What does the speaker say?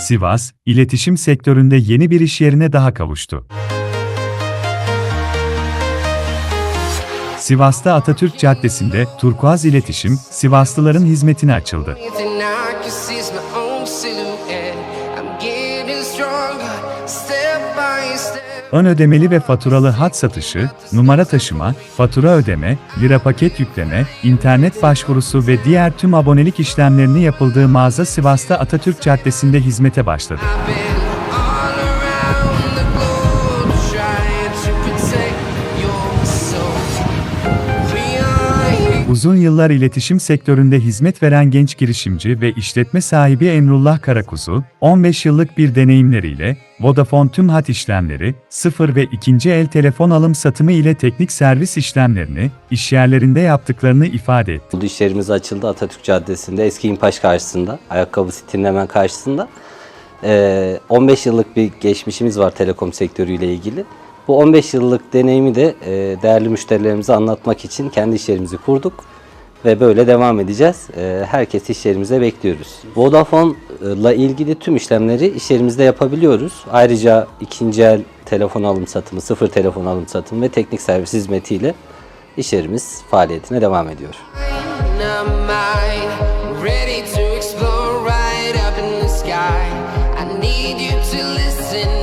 Sivas, iletişim sektöründe yeni bir iş yerine daha kavuştu. Sivas'ta Atatürk Caddesi'nde Turkuaz İletişim, Sivaslıların hizmetine açıldı. Ön ödemeli ve faturalı hat satışı, numara taşıma, fatura ödeme, lira paket yükleme, internet başvurusu ve diğer tüm abonelik işlemlerini yapıldığı mağaza Sivas'ta Atatürk Caddesi'nde hizmete başladı. Uzun yıllar iletişim sektöründe hizmet veren genç girişimci ve işletme sahibi Emrullah Karakuzu, 15 yıllık bir deneyimleriyle Vodafone tüm hat işlemleri, sıfır ve ikinci el telefon alım satımı ile teknik servis işlemlerini işyerlerinde yaptıklarını ifade etti. Oldu iş yerimiz açıldı Atatürk Caddesi'nde eski İmpaş karşısında, ayakkabı sitinin hemen karşısında. Ee, 15 yıllık bir geçmişimiz var telekom sektörüyle ilgili. Bu 15 yıllık deneyimi de e, değerli müşterilerimize anlatmak için kendi iş yerimizi kurduk ve böyle devam edeceğiz. Ee, herkes iş yerimize bekliyoruz. Vodafone'la ilgili tüm işlemleri iş yerimizde yapabiliyoruz. Ayrıca ikinci el telefon alım satımı, sıfır telefon alım satımı ve teknik servis hizmetiyle iş yerimiz faaliyetine devam ediyor. ready to explore right up in the sky. I need you to listen